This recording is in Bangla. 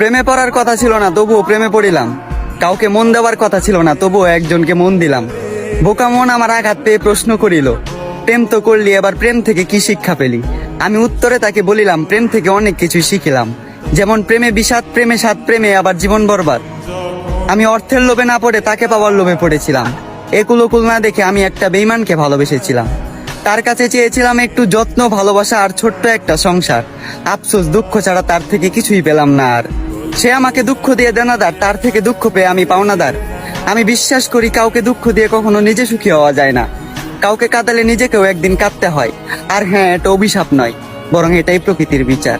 প্রেমে পড়ার কথা ছিল না, তবুও প্রেমে পড়িলাম। কাউকে মন দেওয়ার কথা ছিল না, তবুও একজনকে মন দিলাম। বোকা মন আমার আঘাত পেয়ে প্রশ্ন করিল, প্রেম তো করলি, এবার প্রেম থেকে কি শিক্ষা পেলি? আমি উত্তরে তাকে বলিলাম, প্রেম থেকে অনেক কিছুই শিখিলাম। যেমন প্রেমে বিষাদ, প্রেমে সাত প্রেমে আবার জীবন বরবাদ। আমি অর্থের লোভে না পড়ে তাকে পাওয়ার লোভে পড়েছিলাম। একুল ওকুল না দেখে আমি একটা বেইমানকে ভালোবেসেছিলাম। তার কাছে চেয়েছিলাম একটু যত্ন, ভালোবাসা আর ছোট্ট একটা সংসার। আফসোস, দুঃখ ছাড়া তার থেকে কিছুই পেলাম না আর। সে আমাকে দুঃখ দিয়ে দেনাদার, তার থেকে দুঃখ পেয়ে আমি পাওনাদার। আমি বিশ্বাস করি কাউকে দুঃখ দিয়ে কখনো নিজে সুখী হওয়া যায় না। কাউকে কাঁদালে নিজেকেও একদিন কাঁদতে হয়। আর হ্যাঁ এটা অভিশাপ নয়, বরং এটাই প্রকৃতির বিচার।